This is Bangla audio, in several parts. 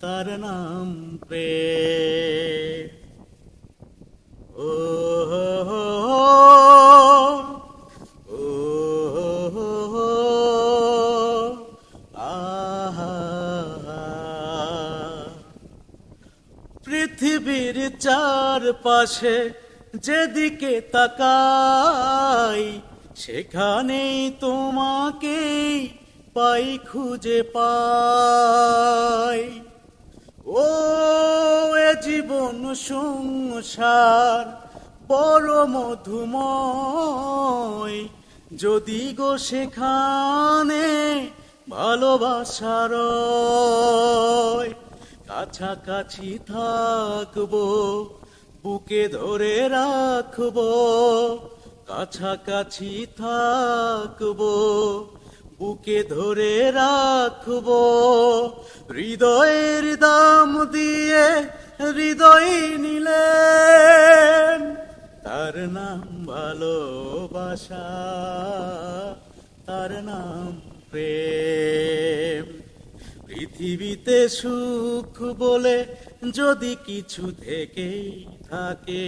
তার নাম প্রেম ও পৃথিবীর চারপাশে যেদিকে তাকাই সেখানেই তোমাকে পাই খুঁজে পাই। ও, এ জীবন সংসার বড় মধুময়। যদি গো সেখানে ভালোবাসার কাছাকাছি থাকব, বুকে ধরে রাখব, কাছাকাছি থাকব। বুকে ধরে রাখব। হৃদয়ের দাম দিয়ে হৃদয় নিলেন। তার নাম ভালোবাসা, তার নাম প্রেম। পৃথিবীতে সুখ বলে যদি কিছু থেকেই থাকে,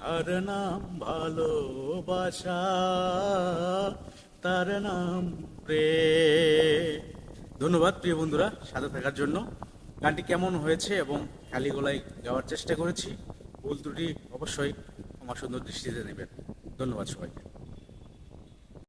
তার নাম ভালোবাসা। তার নাম প্রেম ধন্যবাদ প্রিয় বন্ধুরা সাথে থাকার জন্য। গানটি কেমন হয়েছে এবং খালি গলায় গাওয়ার চেষ্টা করেছি, ভুল ত্রুটি অবশ্যই আমার সুন্দর দৃষ্টিতে নেবেন। ধন্যবাদ সবাইকে।